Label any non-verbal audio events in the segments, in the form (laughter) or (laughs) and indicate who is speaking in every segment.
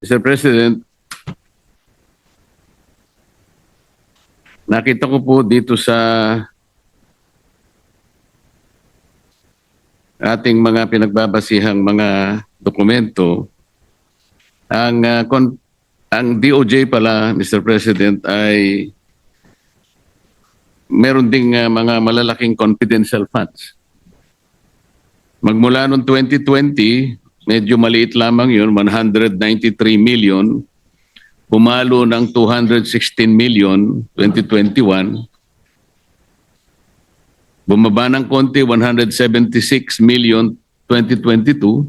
Speaker 1: Mr. President, nakita ko po dito sa ating mga pinagbabasihang mga dokumento, ang kon- ang DOJ pala, Mr. President, ay meron ding ah, mga malalaking confidential funds. Magmula noong 2020, medyo maliit lamang yun, 193 million. Pumalo ng 216 million 2021. Bumaba ng konti, 176 million 2022.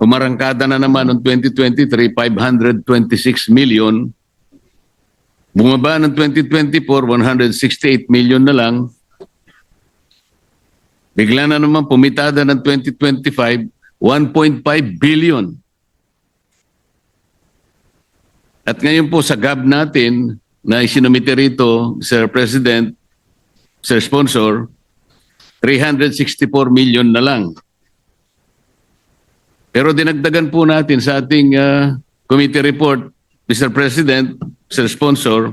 Speaker 1: Umarangkada na naman noong 2023, 526 million. Bumaba ng 2024, 168 million na lang. Bigla na naman pumitada ng 2025, 1.5 billion. At ngayon po sa GAB natin na isinumite rito, Sir President, Sir Sponsor, 364 million na lang. Pero dinagdagan po natin sa ating ah, committee report, Mr. President, Sir Sponsor,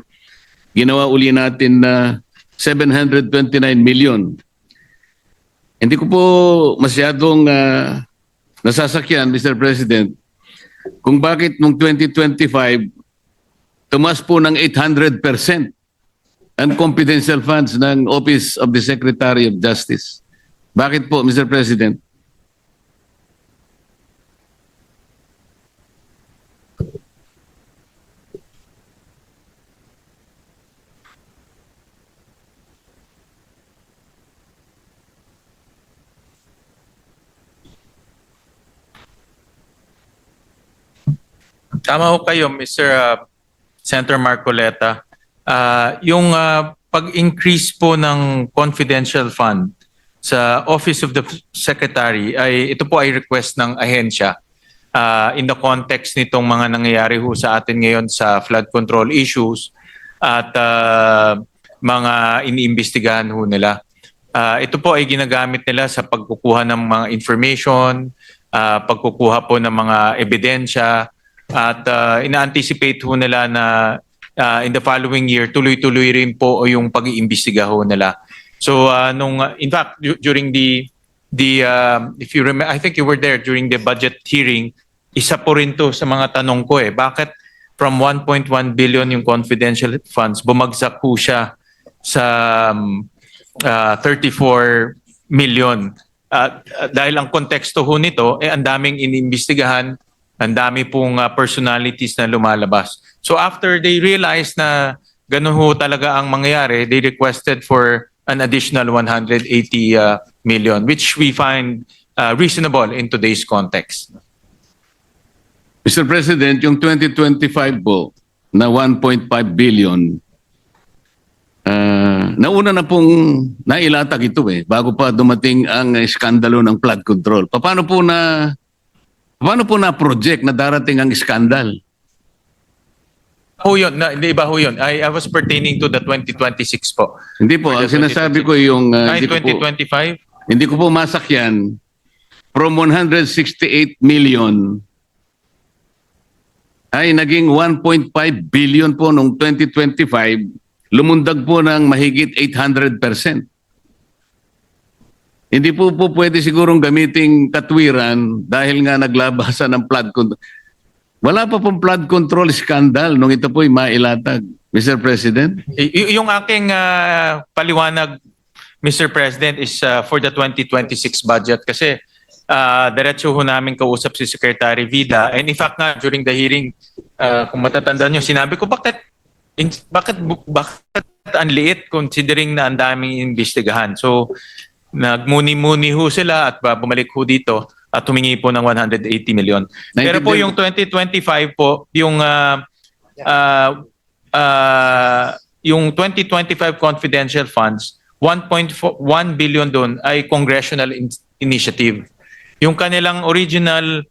Speaker 1: ginawa uli natin na 729 million. Hindi ko po masyadong ah, nasasakyan, Mr. President, kung bakit nung 2025, tumas po ng 800% ang confidential funds ng Office of the Secretary of Justice. Bakit po, Mr. President?
Speaker 2: Tama ho kayo, Mr. uh, Senator Marcoleta. Ah, yung ah, pag-increase po ng confidential fund sa Office of the Secretary ay ito po ay request ng ahensya ah, in the context nitong mga nangyayari ho sa atin ngayon sa flood control issues at ah, mga iniimbestigahan ho nila. Ah, ito po ay ginagamit nila sa pagkukuha ng mga information, ah, pagkukuha po ng mga ebidensya, at uh, ina-anticipate ho nila na uh, in the following year, tuloy-tuloy rin po yung pag-iimbestiga ho nila. So uh, nung uh, in fact du- during the the uh, if you remember I think you were there during the budget hearing, isa po rin to sa mga tanong ko eh. Bakit from 1.1 billion yung confidential funds bumagsak po siya sa um, uh, 34 million. Uh, uh, dahil ang konteksto ho nito eh ang daming iniimbestigahan ang dami pong uh, personalities na lumalabas. So after they realized na ganun ho talaga ang mangyayari, they requested for an additional 180 uh, million, which we find uh, reasonable in today's context.
Speaker 1: Mr. President, yung 2025 po na 1.5 billion, ah, nauna na pong nailatag ito eh, bago pa dumating ang iskandalo ng flood control. Paano po na paano po na project na darating ang iskandal?
Speaker 2: Ho yun, na, hindi ba ho yun? I, I was pertaining to the 2026 po.
Speaker 1: Hindi po, ang sinasabi ko yung ah,
Speaker 2: Ay,
Speaker 1: hindi, ko po,
Speaker 2: 2025?
Speaker 1: hindi ko po masakyan from 168 million ay naging 1.5 billion po noong 2025, lumundag po ng mahigit 800%. Hindi po po pwede sigurong gamiting katwiran dahil nga naglabasan ng flood control. Wala pa pong flood control scandal nung ito po'y mailatag, Mr. President.
Speaker 2: Y- yung aking ah, paliwanag, Mr. President, is ah, for the 2026 budget kasi uh, diretso ho namin kausap si Secretary Vida. And in fact nga, during the hearing, ah, kung matatandaan nyo, sinabi ko, bakit, bakit, bakit ang liit considering na ang daming investigahan? So, nagmuni-muni ho sila at ah, bumalik ho dito at humingi po ng 180 million. Pero po yung 2025 po, yung ah, ah, ah, yung 2025 confidential funds, 1.1 billion doon ay congressional in- initiative. Yung kanilang original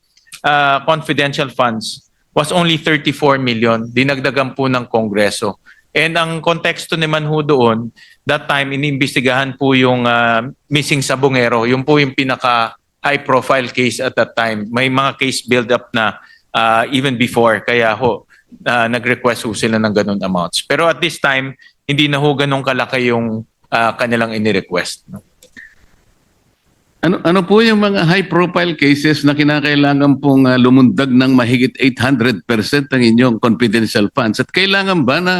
Speaker 2: ah, confidential funds was only 34 million, dinagdagan po ng Kongreso. And ang konteksto naman ho doon, that time iniimbestigahan po yung ah, missing sabongero, yung po yung pinaka high profile case at that time. May mga case build up na ah, even before. Kaya ho, ah, nag-request ho sila ng ganun amounts. Pero at this time, hindi na ho ganun kalaki yung ah, kanilang ini-request. no?
Speaker 1: Ano ano po yung mga high profile cases na kinakailangan pong ah, lumundag ng mahigit 800% ng inyong confidential funds at kailangan ba na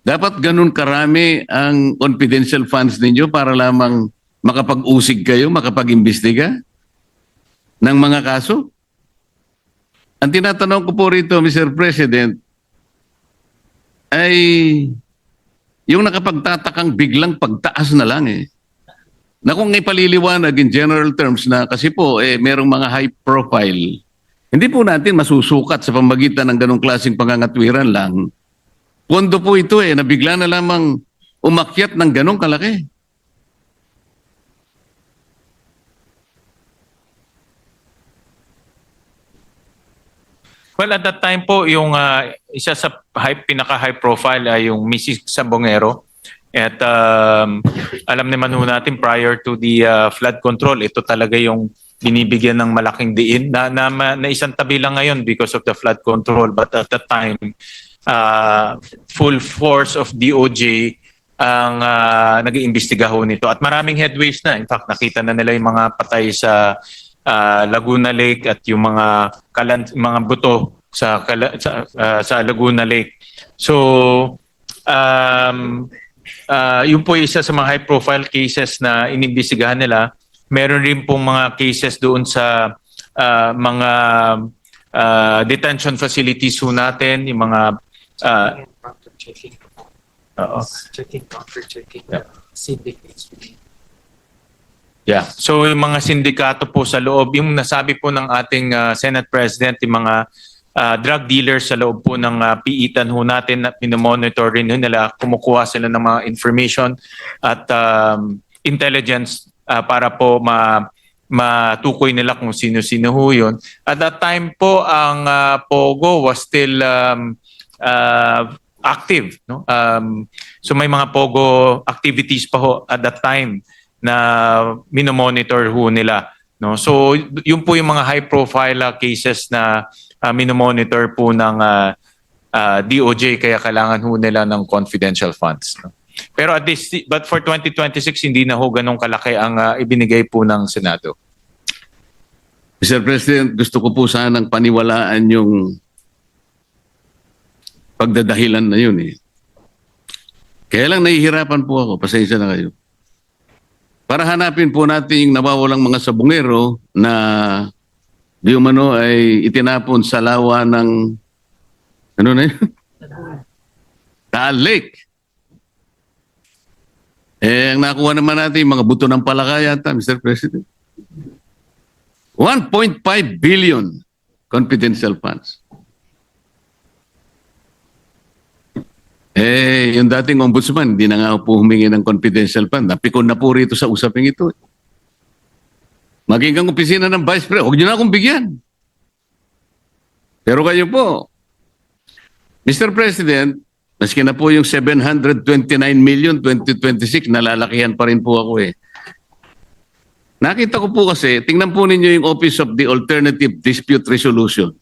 Speaker 1: dapat ganun karami ang confidential funds ninyo para lamang makapag-usig kayo, makapag-imbestiga ng mga kaso? Ang tinatanong ko po rito, Mr. President, ay yung nakapagtatakang biglang pagtaas na lang eh na kung ipaliliwanag in general terms na kasi po eh merong mga high profile, hindi po natin masusukat sa pamagitan ng ganong klaseng pangangatwiran lang. Pondo po ito eh, na bigla na lamang umakyat ng ganong kalaki.
Speaker 2: Well, at that time po, yung ah, isa sa high, pinaka-high profile ay yung Mrs. Sabongero. At um, alam naman ho natin prior to the ah, flood control, ito talaga yung binibigyan ng malaking diin na, na, na isang tabi lang ngayon because of the flood control. But at that time, ah, full force of DOJ ang uh, nag-iimbestiga ho nito. At maraming headways na. In fact, nakita na nila yung mga patay sa ah, Laguna Lake at yung mga kalan mga buto sa kala, sa, ah, sa Laguna Lake. So um ah, yun po isa sa mga high profile cases na inimbestigahan nila. Meron rin pong mga cases doon sa ah, mga ah, detention facilities ho natin, yung mga ah,
Speaker 3: Proper checking.
Speaker 2: oo.
Speaker 3: Checking, proper checking.
Speaker 2: Yeah.
Speaker 3: Syndicates.
Speaker 2: Yeah. So yung mga sindikato po sa loob, yung nasabi po ng ating uh, Senate President, yung mga uh, drug dealers sa loob po ng uh, piitan ho natin na minomonitor rin ho nila, kumukuha sila ng mga information at um, intelligence uh, para po ma matukoy nila kung sino-sino ho yun. At that time po, ang uh, POGO was still um, uh, active. No? Um, so may mga POGO activities pa ho at that time na minomonitor ho nila. No? So yun po yung mga high profile uh, cases na uh, minomonitor po ng uh, uh, DOJ kaya kailangan ho nila ng confidential funds. No? Pero at this but for 2026 hindi na ho ganong kalaki ang uh, ibinigay po ng Senado.
Speaker 1: Mr. President, gusto ko po sanang paniwalaan yung pagdadahilan na yun eh. Kaya lang nahihirapan po ako, pasensya na kayo. Para hanapin po natin yung nawawalang mga sabungero na di umano ay itinapon sa lawa ng ano na yun? (laughs) Taal Lake. Eh, ang nakuha naman natin, mga buto ng palaka yata, Mr. President. 1.5 billion confidential funds. Eh, yung dating ombudsman, hindi na nga po humingi ng confidential fund. Napikon na po rito sa usaping ito. Maging kang opisina ng Vice President, huwag niyo na akong bigyan. Pero kayo po, Mr. President, maski na po yung 729 million 2026, nalalakihan pa rin po ako eh. Nakita ko po kasi, tingnan po ninyo yung Office of the Alternative Dispute Resolution.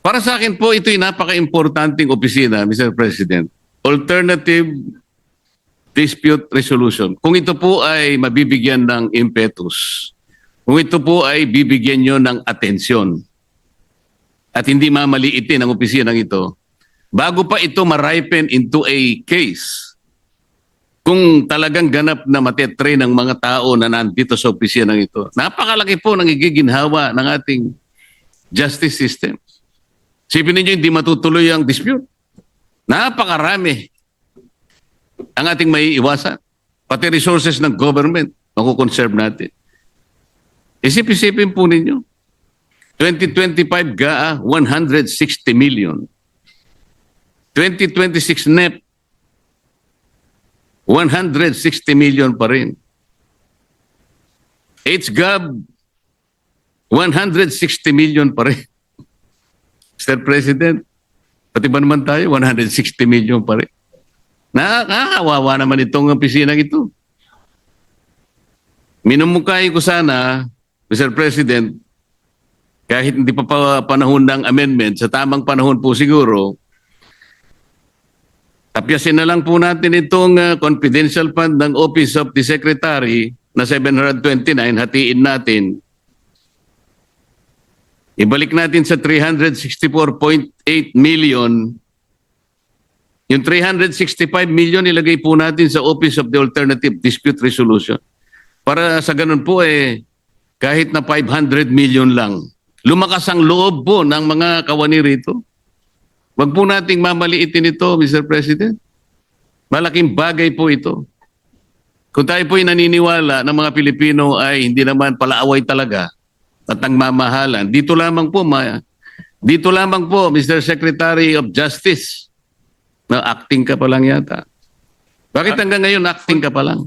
Speaker 1: Para sa akin po, ito'y napaka-importanting opisina, Mr. President. Alternative Dispute Resolution. Kung ito po ay mabibigyan ng impetus, kung ito po ay bibigyan nyo ng atensyon, at hindi mamaliitin ang opisinang ito, bago pa ito ma-ripen into a case, kung talagang ganap na matetre ng mga tao na nandito sa opisinang ito, napakalaki po ng igiginhawa ng ating justice system. Sipin ninyo, hindi matutuloy ang dispute. Napakarami ang ating may iwasan. Pati resources ng government, makukonserve natin. Isip-isipin po ninyo. 2025 GAA, 160 million. 2026 NEP, 160 million pa rin. HGAB, 160 million pa rin. Mr. President, pati ba naman tayo, 160 million pa rin. Nakakawawa naman itong opisina ito. Minumukay ko sana, Mr. President, kahit hindi pa, pa panahon ng amendment, sa tamang panahon po siguro, tapyasin na lang po natin itong uh, confidential fund ng Office of the Secretary na 729, hatiin natin. Ibalik natin sa 364.8 million. Yung 365 million ilagay po natin sa Office of the Alternative Dispute Resolution. Para sa ganun po eh, kahit na 500 million lang. Lumakas ang loob po ng mga kawani rito. Huwag po nating mamaliitin ito, Mr. President. Malaking bagay po ito. Kung tayo po'y naniniwala ng mga Pilipino ay hindi naman palaaway talaga at ang mamahalan, dito lamang po, ma, dito lamang po, Mr. Secretary of Justice, na acting ka pa lang yata. Bakit hanggang ngayon acting ka pa lang?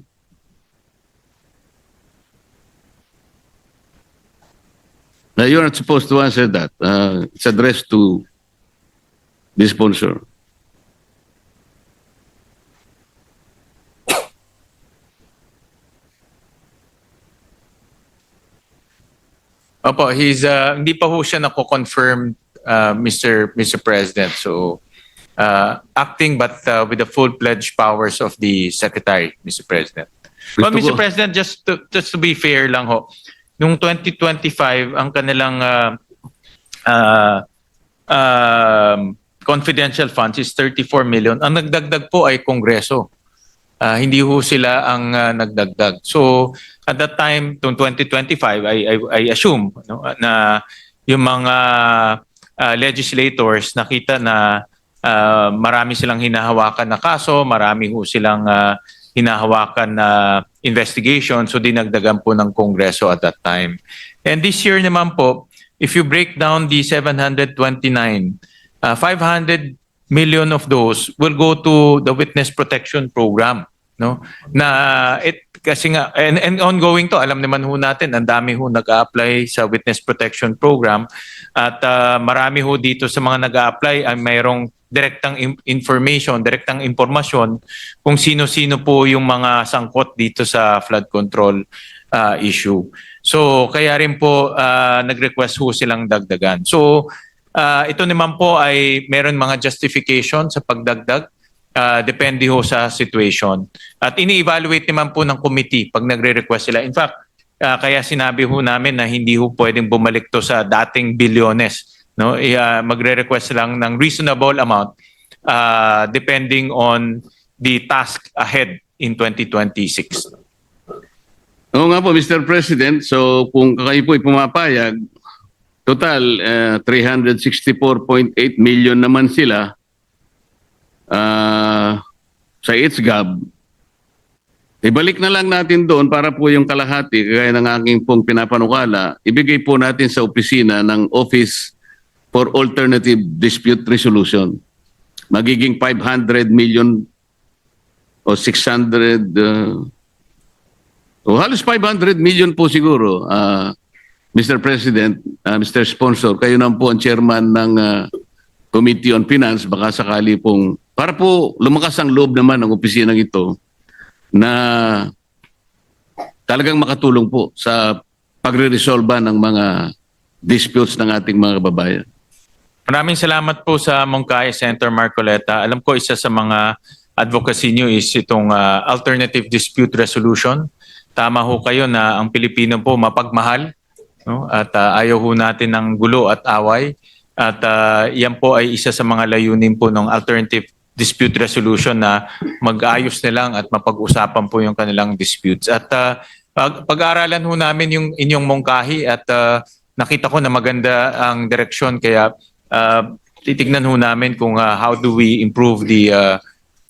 Speaker 1: Now, you're not supposed to answer that. Uh, it's addressed to the sponsor.
Speaker 2: Opo, he's uh, hindi pa ho siya nako-confirm uh, Mr. Mr. President. So uh, acting but uh, with the full-fledged powers of the secretary, Mr. President. But Mr. President, just to, just to be fair lang ho, nung 2025 ang kanilang uh, uh, um, confidential funds is 34 million. Ang nagdagdag po ay Kongreso. Ah, hindi ho sila ang ah, nagdagdag. So at that time, tong 2025, I, I, I assume no, na yung mga ah, legislators nakita na ah, marami silang hinahawakan na kaso, marami ho silang ah, hinahawakan na investigation, so dinagdagan po ng Kongreso at that time. And this year naman po, if you break down the 729, uh, 500 million of those will go to the witness protection program no na it kasi nga and, and ongoing to alam naman ho natin ang dami ho nag-apply sa witness protection program at uh, marami ho dito sa mga nag-apply ay mayroong direktang information, direktang impormasyon kung sino-sino po yung mga sangkot dito sa flood control uh, issue. So kaya rin po uh, nag-request ho silang dagdagan. So uh, ito naman po ay meron mga justification sa pagdagdag uh, depende ho sa situation. At ini-evaluate naman po ng committee pag nagre-request sila. In fact, uh, kaya sinabi ho namin na hindi ho pwedeng bumalik to sa dating bilyones. No? Uh, magre-request lang ng reasonable amount uh, depending on the task ahead in 2026.
Speaker 1: Oo nga po, Mr. President. So kung kayo po ay pumapayag, total eh, 364.8 million naman sila ah, sa ITSGAB. Ibalik na lang natin doon para po yung kalahati, kagaya ng aking pong pinapanukala, ibigay po natin sa opisina ng Office for Alternative Dispute Resolution. Magiging 500 million o 600 uh, o halos 500 million po siguro, ah, Mr. President, ah, Mr. Sponsor, kayo na po ang chairman ng ah, Committee on Finance, baka sakali pong, para po lumakas ang loob naman ng opisinang ito na talagang makatulong po sa pagre-resolve ng mga disputes ng ating mga kababayan.
Speaker 2: Maraming salamat po sa Mongkay Senator Marcoleta. Alam ko isa sa mga advocacy niyo is itong ah, alternative dispute resolution. Tama ho kayo na ang Pilipino po mapagmahal no? at ah, ayaw ho natin ng gulo at away. At ah, yan po ay isa sa mga layunin po ng alternative dispute resolution na mag-ayos na lang at mapag-usapan po yung kanilang disputes. At pag- pag-aaralan ho namin yung inyong mongkahi at ah, nakita ko na maganda ang direksyon kaya uh, titignan ho namin kung uh, how do we improve the uh,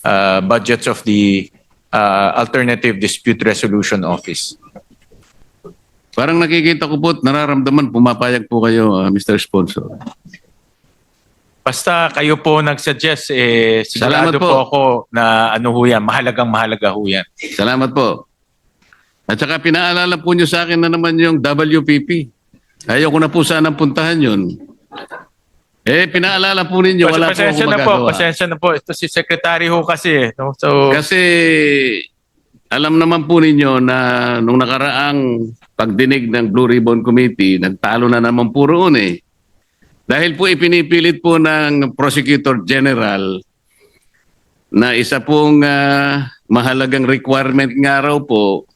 Speaker 2: uh, budgets of the uh, Alternative Dispute Resolution Office.
Speaker 1: Parang nakikita ko po nararamdaman, pumapayag po kayo, ah, Mr. Sponsor.
Speaker 2: Basta kayo po nag-suggest, eh,
Speaker 1: Salamat
Speaker 2: sigurado
Speaker 1: po.
Speaker 2: po. ako na ano ho yan, mahalagang mahalaga ho yan.
Speaker 1: Salamat po. At saka pinaalala po nyo sa akin na naman yung WPP. Ayaw ko na po sanang puntahan yun. Eh, pinaalala po ninyo, wala po
Speaker 2: pasensya na po,
Speaker 1: magagawa.
Speaker 2: pasensya na po. Ito si Secretary ho kasi. eh, No? So,
Speaker 1: Kasi alam naman po ninyo na nung nakaraang pagdinig ng Blue Ribbon Committee, nagtalo na naman po roon eh. Dahil po ipinipilit po ng Prosecutor General na isa pong ah, mahalagang requirement nga raw po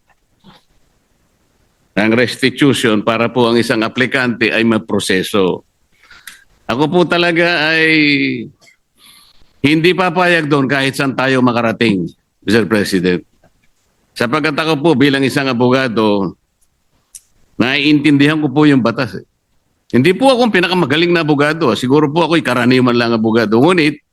Speaker 1: ng restitution para po ang isang aplikante ay maproseso. Ako po talaga ay hindi papayag doon kahit saan tayo makarating, Mr. President. Sapagkat ako po bilang isang abogado, naiintindihan ko po yung batas. eh. Hindi po ako ang pinakamagaling na abogado. Siguro po ako'y karaniwan lang abogado. Ngunit,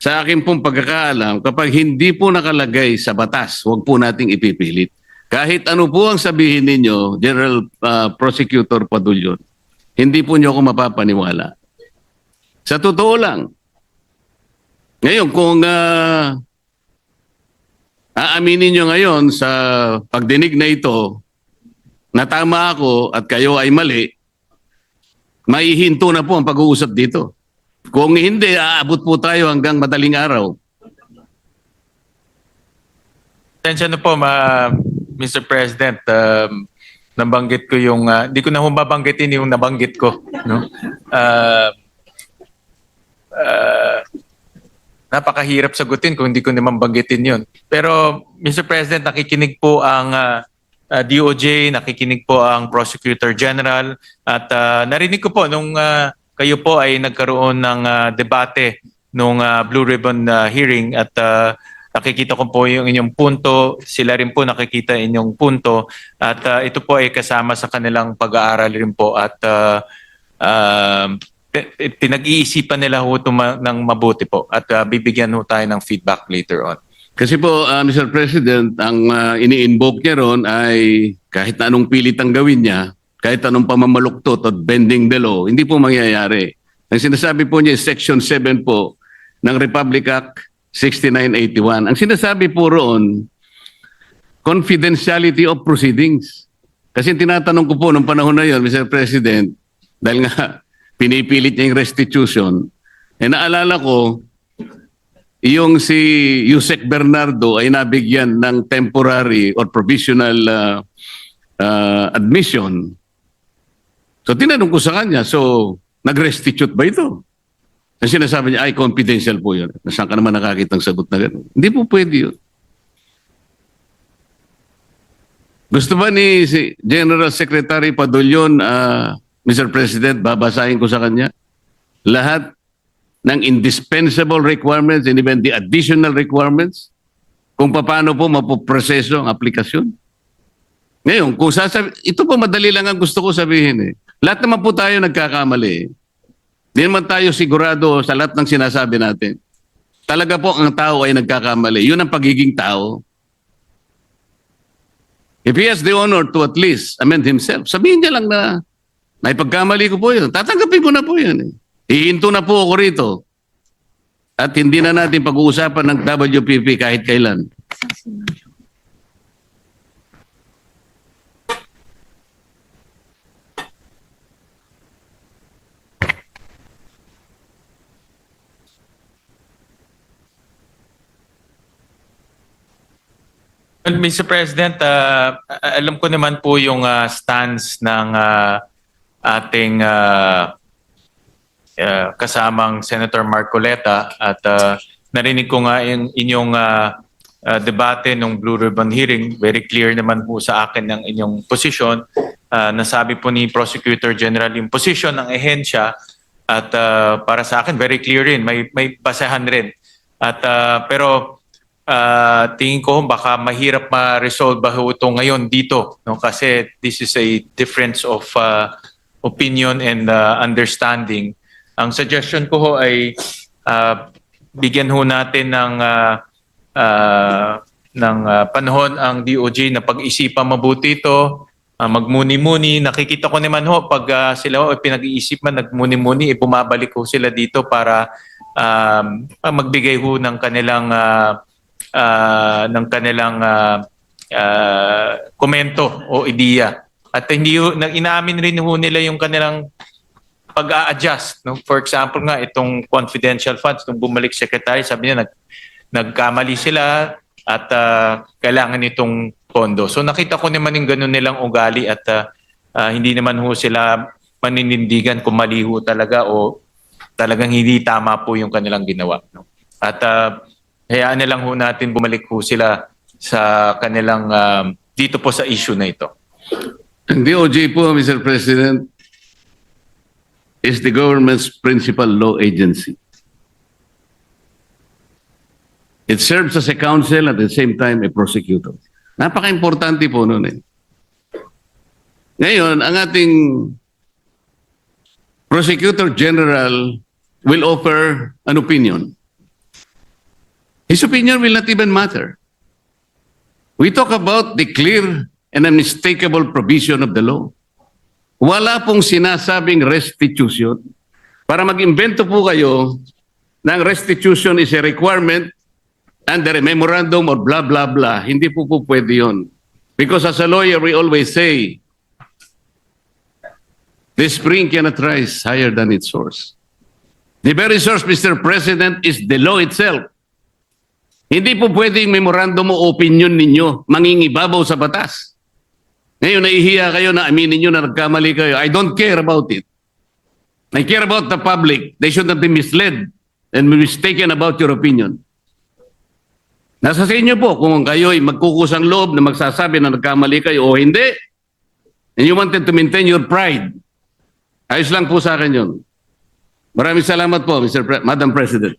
Speaker 1: sa akin pong pagkakaalam, kapag hindi po nakalagay sa batas, huwag po nating ipipilit. Kahit ano po ang sabihin ninyo, General uh, Prosecutor Padulyon, hindi po niyo ako mapapaniwala. Sa totoo lang. Ngayon, kung ah, aaminin nyo ngayon sa pagdinig na ito na tama ako at kayo ay mali, maihinto na po ang pag-uusap dito. Kung hindi, aabot po tayo hanggang madaling araw.
Speaker 2: Tensya na po, ma, Mr. President. Um, nabanggit ko yung, ah, hindi ko na humabanggitin yung nabanggit ko. No? Ah, ah, napakahirap sagutin kung hindi ko naman banggitin yun. Pero, Mr. President, nakikinig po ang ah, ah, DOJ, nakikinig po ang Prosecutor General, at ah, narinig ko po nung ah, kayo po ay nagkaroon ng ah, debate nung ah, Blue Ribbon ah, hearing. At ah, nakikita ko po yung inyong punto, sila rin po nakikita inyong punto. At ah, ito po ay kasama sa kanilang pag-aaral rin po. At pi- pi- pinag-iisipan nila ho ng mabuti po. At ah, bibigyan ho tayo ng feedback later on.
Speaker 1: Kasi po, ah, Mr. President, ang ah, ini-invoke niya ron ay kahit na anong pilit ang gawin niya, kahit anong pamamaluktot at bending the law, hindi po mangyayari. Ang sinasabi po niya is Section 7 po ng Republic Act 6981. Ang sinasabi po roon, confidentiality of proceedings. Kasi tinatanong ko po nung panahon na yon, Mr. President, dahil nga (laughs) pinipilit niya yung restitution, eh naalala ko, yung si Yusek Bernardo ay nabigyan ng temporary or provisional uh, uh, admission. So tinanong ko sa kanya, so nag-restitute ba ito? Ang sinasabi niya, ay confidential po yun. Nasaan ka naman nakakita ng sagot na gano'n? Hindi po pwede yun. Gusto ba ni si General Secretary Padulyon, ah, Mr. President, babasahin ko sa kanya, lahat ng indispensable requirements and even the additional requirements kung paano po mapoproseso ang aplikasyon. Ngayon, kung sasabi, ito po madali lang ang gusto ko sabihin eh. Lahat naman po tayo nagkakamali eh. Hindi naman tayo sigurado sa lahat ng sinasabi natin. Talaga po ang tao ay nagkakamali. Yun ang pagiging tao. If he has the honor to at least amend himself, sabihin niya lang na may pagkamali ko po yun. Tatanggapin ko na po yun. Eh. Hihinto na po ako rito. At hindi na natin pag-uusapan ng WPP kahit kailan.
Speaker 2: Well, Mr. President, a- alam ko naman po yung ah, stance ng ah, ating ah, ah, kasamang Senator Marcoleta at ah, narinig ko nga yung inyong ah, ah, debate nung Blue Ribbon hearing. Very clear naman po sa akin ng inyong position. Ah, nasabi po ni Prosecutor General yung position ng ehensya at ah, para sa akin very clear rin. May, may basehan rin. At, ah, pero Ah, tingin ko baka mahirap ma-resolve ba ito ngayon dito no kasi this is a difference of ah, opinion and ah, understanding. Ang suggestion ko ho ay ah, bigyan ho natin ng ah, ah, ng ah, panahon ang DOJ na pag-isipan mabuti ito. ah, magmuni-muni, nakikita ko naman ho pag ah, sila ho pinag-iisip man nagmuni-muni, eh, bumabalik ho sila dito para um, magbigay ho ng kanilang ah, ah, ng kanilang ah, ah, komento o ideya. At hindi ho- na inaamin rin ho nila yung kanilang pag-a-adjust. No? For example nga, itong confidential funds, nung bumalik secretary, sabi niya, nag, nagkamali sila, at ah, kailangan itong pondo. So nakita ko naman yung ganun nilang ugali at ah, ah, hindi naman ho sila maninindigan kung mali ho talaga o talagang hindi tama po yung kanilang ginawa. No? At ah, hayaan na lang ho natin bumalik ho sila sa kanilang ah, dito po sa issue na ito.
Speaker 1: Ang DOJ po, Mr. President, is the government's principal law agency. It serves as a counsel at the same time a prosecutor. Napaka-importante po nun eh. Ngayon, ang ating Prosecutor General will offer an opinion. His opinion will not even matter. We talk about the clear and unmistakable provision of the law. Wala pong sinasabing restitution. Para mag-invento po kayo ng restitution is a requirement under a memorandum or blah, blah, blah. Hindi po po pwede yun. Because as a lawyer, we always say, the spring cannot rise higher than its source. The very source, Mr. President, is the law itself. Hindi po pwedeng memorandum o opinion ninyo mangingibabaw sa batas. Ngayon, nahihiya kayo na aminin nyo na nagkamali kayo. I don't care about it. I care about the public. They should not be misled and mistaken about your opinion. Nasa sa inyo po kung kayo ay magkukusang loob na magsasabi na nagkamali kayo o hindi. And you wanted to maintain your pride. Ayos lang po sa akin yun. Maraming salamat po, Mr. Pre- Madam President.